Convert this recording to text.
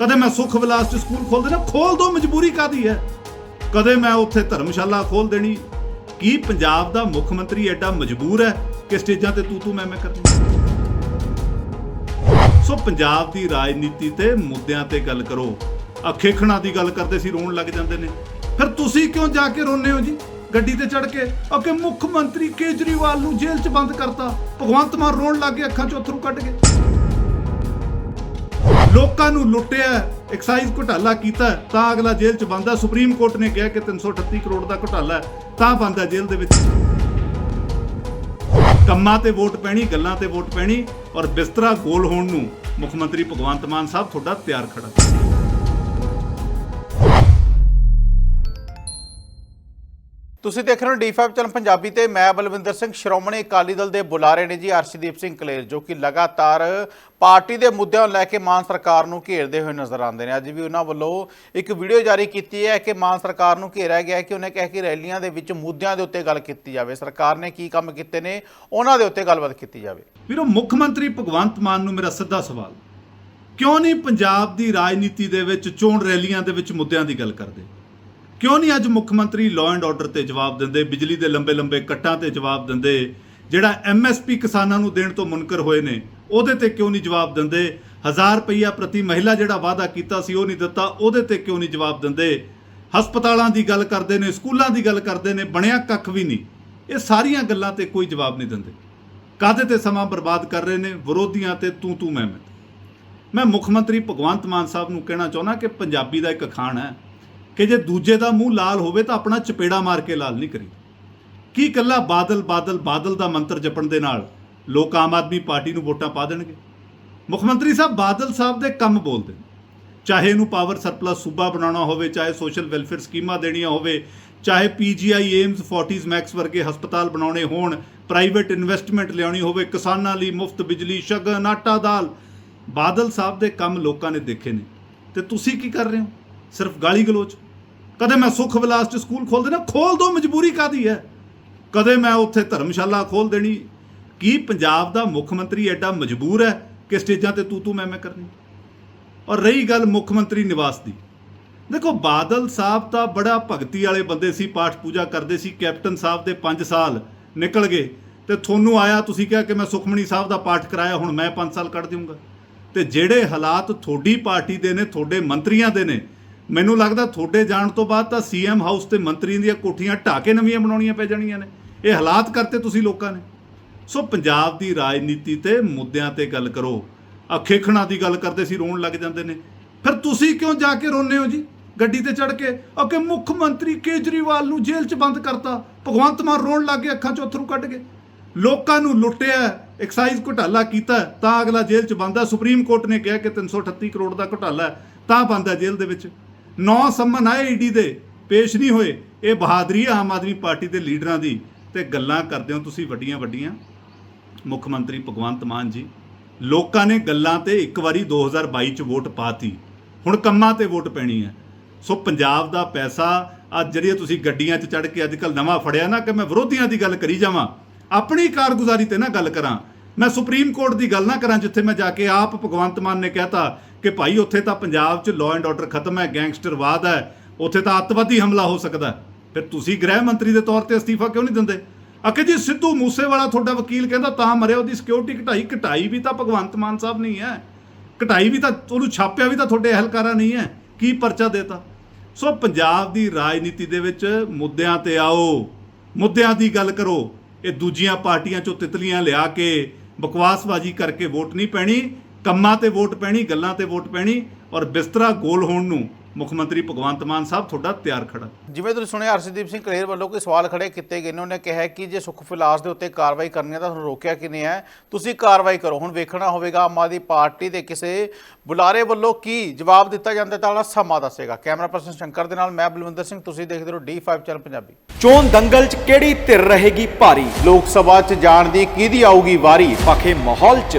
ਕਦੇ ਮੈਂ ਸੁਖ ਵਿਲਾਸ ਚ ਸਕੂਲ ਖੋਲ ਦੇਣਾ ਖੋਲ ਦੋ, ਮਜਬੂਰੀ ਕਾਦੀ ਹੈ? ਕਦੇ ਮੈਂ ਉੱਥੇ ਧਰਮਸ਼ਾਲਾ ਖੋਲ ਦੇਣੀ। ਕੀ ਪੰਜਾਬ ਦਾ ਮੁੱਖ ਮੰਤਰੀ ਐਡਾ ਮਜਬੂਰ ਹੈ? ਕਿ ਸਟੇਜਾਂ ਤੇ ਤੂ ਤੂ ਮੈਂ ਮੈਂ ਕਰਨੀ ਸੋ ਪੰਜਾਬ ਦੀ ਰਾਜਨੀਤੀ ਤੇ ਮੁੱਦਿਆਂ ਤੇ ਗੱਲ ਕਰੋ। ਅਖੇਖਣਾ ਦੀ ਗੱਲ ਕਰਦੇ ਸੀ, ਰੋਣ ਲੱਗ ਜਾਂਦੇ ਨੇ। ਫਿਰ ਤੁਸੀਂ ਕਿਉਂ ਜਾ ਕੇ ਰੋਨੇ ਹੋ ਜੀ? ਗੱਡੀ ਤੇ ਚੜ ਕੇ। ਓਕੇ ਮੁੱਖ ਮੰਤਰੀ ਕੇਜਰੀਵਾਲ ਨੂੰ ਜੇਲ੍ਹ 'ਚ ਬੰਦ ਕਰਤਾ। ਭਗਵੰਤ ਮਾਨ ਰੋਣ ਲੱਗ ਕੇ ਅੱਖਾਂ 'ਚੋਂ ਅਥਰੂ ਕੱਢ ਕੇ। ਲੋਕਾਂ ਨੂੰ ਲੁੱਟਿਆ ਐਕਸਾਈਜ਼ ਘੁਟਾਲਾ ਕੀਤਾ, ਤਾਂ ਅਗਲਾ ਜੇਲ੍ਹ 'ਚ ਬੰਦਾ, ਸੁਪਰੀਮ ਕੋਰਟ ਨੇ ਕਿਹਾ ਕਿ 338 ਕਰੋੜ ਦਾ ਘੁਟਾਲਾ ਤਾਂ ਬੰਦ ਜੇਲ੍ਹ ਦੇ ਵਿੱਚ ਕੰਮਾਂ ਤੇ ਵੋਟ ਪੈਣੀ, ਗੱਲਾਂ ਤੇ ਵੋਟ ਪੈਣੀ, ਔਰ ਬਿਸਤਰਾ ਗੋਲ ਹੋਣ ਨੂੰ ਮੁੱਖ ਮੰਤਰੀ ਭਗਵੰਤ ਮਾਨ ਸਾਹਿਬ ਤੁਹਾਡਾ ਤਿਆਰ ਖੜਾ। ਤੁਸੀਂ ਦੇਖ ਰਹੇ ਹੋ ਡੀ5 ਚੈਨਲ ਪੰਜਾਬੀ ਤੇ ਮੈਂ ਬਲਵਿੰਦਰ ਸਿੰਘ ਸ਼੍ਰੋਮਣੀ ਅਕਾਲੀ ਦਲ ਦੇ ਬੁਲਾਰੇ ਨੇ ਜੀ ਅਰਸ਼ਦੀਪ ਸਿੰਘ ਕਲੇਰ ਜੋ ਕਿ ਲਗਾਤਾਰ ਪਾਰਟੀ ਦੇ ਮੁੱਦਿਆਂ ਨੂੰ ਲੈ ਕੇ ਮਾਨ ਸਰਕਾਰ ਨੂੰ ਘੇਰਦੇ ਹੋਏ ਨਜ਼ਰ ਆਉਂਦੇ ਨੇ। ਅੱਜ ਵੀ ਉਹਨਾਂ ਵੱਲੋਂ ਇੱਕ ਵੀਡੀਓ ਜਾਰੀ ਕੀਤੀ ਹੈ ਕਿ ਮਾਨ ਸਰਕਾਰ ਨੂੰ ਘੇਰਿਆ ਗਿਆ ਕਿ ਉਹਨੇ ਕਿਹਾ ਕਿ ਰੈਲੀਆਂ ਦੇ ਵਿੱਚ ਮੁੱਦਿਆਂ ਦੇ ਉੱਤੇ ਗੱਲ ਕੀਤੀ ਜਾਵੇ। ਸਰਕਾਰ ਨੇ ਕੀ ਕੰਮ ਕੀਤੇ ਨੇ, ਉਹਨਾਂ ਦੇ ਉੱਤੇ ਗੱਲਬਾਤ ਕੀਤੀ ਜਾਵੇ। ਵੀਰੋ, ਮੁੱਖ ਮੰਤਰੀ ਭਗਵੰਤ ਮਾਨ ਨੂੰ ਮੇਰਾ ਸਿੱਧਾ ਸਵਾਲ। ਕਿਉਂ ਨਹੀਂ ਪੰਜਾਬ ਦੀ ਰਾਜਨੀਤੀ ਦੇ ਵਿੱਚ ਚੋਣ ਰੈਲੀਆਂ ਦੇ ਵਿੱਚ ਮੁੱਦਿਆਂ ਦੀ ਗੱਲ ਕਰਦੇ? ਕਿਉਂ ਨਹੀਂ ਅੱਜ ਮੁੱਖ ਮੰਤਰੀ ਲਾਅ ਐਂਡ ਆਰਡਰ ਤੇ ਜਵਾਬ ਦਿੰਦੇ, ਬਿਜਲੀ ਦੇ ਲੰਬੇ ਲੰਬੇ ਕੱਟਾਂ ਤੇ ਜਵਾਬ ਦਿੰਦੇ, ਜਿਹੜਾ ਐਮਐਸਪੀ ਕਿਸਾਨਾਂ ਨੂੰ ਦੇਣ ਤੋਂ ਮੁਨਕਰ ਹੋਏ ਨੇ, ਉਹਦੇ ਤੇ ਕਿਉਂ ਨਹੀਂ ਜਵਾਬ ਦਿੰਦੇ? 1000 ਰੁਪਈਆ ਪ੍ਰਤੀ ਮਹਿਲਾ ਜਿਹੜਾ ਵਾਅਦਾ ਕੀਤਾ ਸੀ, ਉਹ ਨਹੀਂ ਦਿੱਤਾ, ਉਹਦੇ ਤੇ ਕਿਉਂ ਨਹੀਂ ਜਵਾਬ ਦਿੰਦੇ? ਹਸਪਤਾਲਾਂ ਦੀ ਗੱਲ ਕਰਦੇ ਨੇ, ਸਕੂਲਾਂ ਦੀ ਗੱਲ ਕਰਦੇ ਨੇ, ਬਣਿਆ ਕੱਖ ਵੀ ਨਹੀਂ। ਇਹ ਸਾਰੀਆਂ ਗੱਲਾਂ ਤੇ ਕੋਈ ਜਵਾਬ ਨਹੀਂ ਦਿੰਦੇ। ਕਾਹਦੇ ਤੇ ਸਮਾਂ ਬਰਬਾਦ ਕਰ ਰਹੇ ਨੇ? ਵਿਰੋਧੀਆਂ ਤੇ ਤੂੰ ਤੂੰ ਮੈਂ ਮੈਂ ਮੈਂ ਮੁੱਖ ਮੰਤਰੀ ਭਗਵੰਤ ਮਾਨ ਸਾਹਿਬ ਨੂੰ ਕਹਿਣਾ ਚਾਹੁੰਦਾ ਕਿ ਪੰਜਾਬੀ ਦਾ ਇੱਕ ਅਖਾਣ ਹੈ। ਕਿ ਜੇ ਦੂਜੇ ਦਾ ਮੂੰਹ ਲਾਲ ਹੋਵੇ ਤਾਂ ਆਪਣਾ ਚਪੇੜਾ ਮਾਰ ਕੇ ਲਾਲ ਨਹੀਂ ਕਰੀ ਕੀ ਕੱਲਾ ਬਾਦਲ ਬਾਦਲ ਬਾਦਲ ਦਾ ਮੰਤਰ ਜਪਣ ਦੇ ਨਾਲ ਲੋਕ ਆਮ ਆਦਮੀ ਪਾਰਟੀ ਨੂੰ ਵੋਟਾਂ ਪਾ ਦੇਣਗੇ? ਮੁੱਖ ਮੰਤਰੀ ਸਾਹਿਬ, ਬਾਦਲ ਸਾਹਿਬ ਦੇ ਕੰਮ ਬੋਲਦੇ ਨੇ। ਚਾਹੇ ਇਹਨੂੰ ਪਾਵਰ ਸਰਪਲਸ ਸੂਬਾ ਬਣਾਉਣਾ ਹੋਵੇ, ਚਾਹੇ ਸੋਸ਼ਲ ਵੈਲਫੇਅਰ ਸਕੀਮਾਂ ਦੇਣੀਆਂ ਹੋਵੇ, ਚਾਹੇ ਪੀਜੀਆਈ ਏਮਸ 40s ਮੈਕਸ ਵਰਗੇ ਹਸਪਤਾਲ ਬਣਾਉਣੇ ਹੋਣ ਪ੍ਰਾਈਵੇਟ ਇਨਵੈਸਟਮੈਂਟ ਲਿਆਉਣੀ ਹੋਵੇ, ਕਿਸਾਨਾਂ ਲਈ ਮੁਫਤ ਬਿਜਲੀ, ਸ਼ਗਨ, ਆਟਾ, ਦਾਲ। ਬਾਦਲ ਸਾਹਿਬ ਦੇ ਕੰਮ ਲੋਕਾਂ ਨੇ ਦੇਖੇ ਨੇ। ਤੇ ਤੁਸੀਂ ਕੀ ਕਰ ਰਹੇ ਹੋ? ਸਿਰਫ ਗਾਲੀ ਗਲੋਚ ਕਦੇ ਮੈਂ ਸੁਖ ਵਿਲਾਸ ਸਕੂਲ ਖੋਲ ਦੇਣਾ ਖੋਲ ਦੋ, ਮਜਬੂਰੀ ਕਾਦੀ ਹੈ? ਕਦੇ ਮੈਂ ਉੱਥੇ ਧਰਮਸ਼ਾਲਾ ਖੋਲ ਦੇਣੀ। ਕੀ ਪੰਜਾਬ ਦਾ ਮੁੱਖ ਮੰਤਰੀ ਐਡਾ ਮਜਬੂਰ ਹੈ? ਕਿ ਸਟੇਜਾਂ ਤੇ ਤੂ ਤੂ ਮੈਂ ਮੈਂ ਕਰਨੀ? ਔਰ ਰਹੀ ਗੱਲ ਮੁੱਖ ਮੰਤਰੀ ਨਿਵਾਸ ਦੀ। ਦੇਖੋ, ਬਾਦਲ ਸਾਹਿਬ ਤਾਂ ਬੜਾ ਭਗਤੀ ਵਾਲੇ ਬੰਦੇ ਸੀ, ਪਾਠ ਪੂਜਾ ਕਰਦੇ ਸੀ, ਕੈਪਟਨ ਸਾਹਿਬ ਦੇ 5 ਸਾਲ ਨਿਕਲ ਗਏ ਤੇ ਤੁਹਾਨੂੰ ਆਇਆ, ਤੁਸੀਂ ਕਿਹਾ ਕਿ ਮੈਂ ਸੁਖਮਣੀ ਸਾਹਿਬ ਦਾ ਪਾਠ ਕਰਾਇਆ, ਹੁਣ ਮੈਂ 5 ਸਾਲ ਕੱਢ ਦਿਉਂਗਾ ਤੇ ਜਿਹੜੇ ਹਾਲਾਤ ਤੁਹਾਡੀ ਪਾਰਟੀ ਦੇ ਨੇ, ਤੁਹਾਡੇ ਮੰਤਰੀਆਂ ਦੇ ਨੇ ਮੈਨੂੰ ਲੱਗਦਾ ਤੁਹਾਡੇ ਜਾਣ ਤੋਂ ਬਾਅਦ ਤਾਂ ਸੀਐਮ ਹਾਊਸ ਤੇ ਮੰਤਰੀਆਂ ਦੀਆਂ ਕੋਠੀਆਂ ਢਾਹ ਕੇ ਨਵੀਆਂ ਬਣਾਉਣੀਆਂ ਪੈ ਜਾਣੀਆਂ ਨੇ। ਇਹ ਹਾਲਾਤ ਕਰਤੇ ਤੁਸੀਂ ਲੋਕਾਂ ਨੇ। ਸੋ ਪੰਜਾਬ ਦੀ ਰਾਜਨੀਤੀ ਤੇ ਮੁੱਦਿਆਂ ਤੇ ਗੱਲ ਕਰੋ। ਅਖੇਖਣਾ ਦੀ ਗੱਲ ਕਰਦੇ ਸੀ, ਰੋਣ ਲੱਗ ਜਾਂਦੇ ਨੇ। ਫਿਰ ਤੁਸੀਂ ਕਿਉਂ ਜਾ ਕੇ ਰੋਨੇ ਹੋ ਜੀ ਗੱਡੀ ਤੇ ਚੜ ਕੇ? ਓਕੇ ਮੁੱਖ ਮੰਤਰੀ ਕੇਜਰੀਵਾਲ ਨੂੰ ਜੇਲ੍ਹ 'ਚ ਬੰਦ ਕਰਤਾ। ਭਗਵੰਤ ਮਾਨ ਰੋਣ ਲੱਗ ਕੇ ਅੱਖਾਂ 'ਚੋਂ ਅਥਰੂ ਕੱਢ ਕੇ ਲੋਕਾਂ ਨੂੰ ਲੁੱਟਿਆ, ਐਕਸਾਈਜ਼ ਘੁਟਾਲਾ ਕੀਤਾ, ਤਾਂ ਅਗਲਾ ਜੇਲ੍ਹ 'ਚ ਬੰਦ। ਹੈ ਸੁਪਰੀਮ ਕੋਰਟ ਨੇ ਕਿਹਾ ਕਿ 338 ਕਰੋੜ ਦਾ ਘੁਟਾਲਾ ਤਾਂ ਬੰਦ ਹੈ ਜੇਲ੍ਹ ਦੇ ਵਿੱਚ। ਨੌ ਸੰਮਨ ਆਏ ਈਡੀ ਦੇ, ਪੇਸ਼ ਨਹੀਂ ਹੋਏ। ਇਹ ਬਹਾਦਰੀ ਆਮ ਆਦਮੀ ਪਾਰਟੀ ਦੇ ਲੀਡਰਾਂ ਦੀ ਤੇ ਗੱਲਾਂ ਕਰਦੇ ਹੋ ਤੁਸੀਂ ਵੱਡੀਆਂ ਵੱਡੀਆਂ। ਮੁੱਖ ਮੰਤਰੀ ਭਗਵੰਤ ਮਾਨ ਜੀ, ਲੋਕਾਂ ਨੇ ਗੱਲਾਂ ਤੇ ਇੱਕ ਵਾਰੀ 2022 ਚ ਵੋਟ ਪਾਤੀ। ਹੁਣ ਕੰਮਾਂ ਤੇ ਵੋਟ ਪੈਣੀ ਹੈ। ਸੋ ਪੰਜਾਬ ਦਾ ਪੈਸਾ ਅੱਜ ਜਿਹੜੀਆਂ ਤੁਸੀਂ ਗੱਡੀਆਂ 'ਚ ਚੜ ਕੇ ਅੱਜ ਅੱਜਕੱਲ ਨਵਾਂ ਫੜਿਆ ਨਾ, ਕਿ ਮੈਂ ਵਿਰੋਧੀਆਂ ਦੀ ਗੱਲ ਕਰੀ ਜਾਵਾਂ, ਆਪਣੀ ਕਾਰਗੁਜ਼ਾਰੀ ਤੇ ਨਾ ਗੱਲ ਕਰਾਂ। ਮੈਂ ਸੁਪਰੀਮ ਕੋਰਟ ਦੀ ਗੱਲ ਨਾ ਕਰਾਂ, ਜਿੱਥੇ ਮੈਂ ਜਾ ਕੇ ਆਪ ਭਗਵੰਤ ਮਾਨ ਨੇ ਕਹਿਤਾ ਕਿ ਭਾਈ ਉੱਥੇ ਤਾਂ ਪੰਜਾਬ 'ਚ ਲਾਅ ਐਂਡ ਆਰਡਰ ਖਤਮ ਹੈ ਗੈਂਗਸਟਰਵਾਦ ਹੈ, ਉੱਥੇ ਤਾਂ ਅੱਤਵਾਦੀ ਹਮਲਾ ਹੋ ਸਕਦਾ ਫਿਰ ਤੁਸੀਂ ਗ੍ਰਹਿ ਮੰਤਰੀ ਦੇ ਤੌਰ ਤੇ ਅਸਤੀਫਾ ਕਿਉਂ ਨਹੀਂ ਦਿੰਦੇ? ਅਕੇ ਜੀ ਸਿੱਧੂ ਮੂਸੇਵਾਲਾ ਤੁਹਾਡਾ ਵਕੀਲ ਕਹਿੰਦਾ ਤਾਂ ਮਰਿਆ ਉਹਦੀ ਸਿਕਿਉਰਿਟੀ ਘਟਾਈ ਘਟਾਈ ਵੀ ਤਾਂ ਭਗਵੰਤ ਮਾਨ ਸਾਹਿਬ ਨਹੀਂ ਹੈ ਘਟਾਈ ਵੀ ਤਾਂ, ਉਹਨੂੰ ਛਾਪਿਆ ਵੀ ਤਾਂ ਤੁਹਾਡੇ ਅਹਿਲਕਾਰਾਂ ਨਹੀਂ ਹੈ, ਕੀ ਪਰਚਾ ਦੇਤਾ? ਸੋ ਪੰਜਾਬ ਦੀ ਰਾਜਨੀਤੀ ਦੇ ਵਿੱਚ ਮੁੱਦਿਆਂ ਤੇ ਆਓ, ਮੁੱਦਿਆਂ ਦੀ ਗੱਲ ਕਰੋ, ਇਹ ਦੂਜੀਆਂ ਪਾਰਟੀਆਂ ਚੋਂ ਤਿਤਲੀਆਂ ਲਿਆ ਕੇ ਬਕਵਾਸਬਾਜ਼ੀ ਕਰਕੇ ਵੋਟ ਨਹੀਂ ਪੈਣੀ, ਕੰਮਾਂ ਤੇ ਵੋਟ ਪੈਣੀ, ਗੱਲਾਂ ਤੇ ਵੋਟ ਪੈਣੀ ਔਰ ਬਿਸਤਰਾ ਗੋਲ ਹੋਣ ਨੂੰ ਮੁੱਖ ਮੰਤਰੀ ਭਗਵੰਤ ਮਾਨ ਸਾਹਿਬ ਤੁਹਾਡਾ ਤਿਆਰ ਖੜਾ। ਜਿਵੇਂ ਤੁਸੀਂ ਸੁਣਿਆ ਅਰਸ਼ਦੀਪ ਸਿੰਘ ਕਲੇਰ ਵੱਲੋਂ ਕੋਈ ਸਵਾਲ ਖੜੇ ਕੀਤੇ ਗਏ ਨੇ ਉਹਨੇ ਕਿਹਾ ਕਿ ਜੇ ਸੁਖ ਫਿਲਾਸ ਦੇ ਉੱਤੇ ਕਾਰਵਾਈ ਕਰਨੀ ਹੈ ਤਾਂ ਤੁਹਾਨੂੰ ਰੋਕਿਆ ਕਿਨੇ ਹੈ? ਤੁਸੀਂ ਕਾਰਵਾਈ ਕਰੋ। ਹੁਣ ਵੇਖਣਾ ਹੋਵੇਗਾ ਆਮ ਆਦਮੀ ਪਾਰਟੀ ਦੇ ਕਿਸੇ ਬੁਲਾਰੇ ਵੱਲੋਂ ਕੀ ਜਵਾਬ ਦਿੱਤਾ ਜਾਂਦਾ ਤਾਂ ਉਹਦਾ ਸਮਾਂ ਦੱਸੇਗਾ। ਕੈਮਰਾ ਪਰਸਨ ਸ਼ੰਕਰ ਦੇ ਨਾਲ ਮੈਂ ਬਲਵਿੰਦਰ ਸਿੰਘ ਤੁਸੀਂ ਦੇਖਦੇ ਰਹੋ D5 ਚੈਨਲ ਪੰਜਾਬੀ। ਚੋਣ ਦੰਗਲ 'ਚ ਕਿਹੜੀ ਧਿਰ ਰਹੇਗੀ ਭਾਰੀ? ਲੋਕ ਸਭਾ 'ਚ ਜਾਣ ਦੀ ਕਿਹਦੀ ਆਊਗੀ ਵਾਰੀ? ਪਖੇ ਮਾਹੌਲ 'ਚ।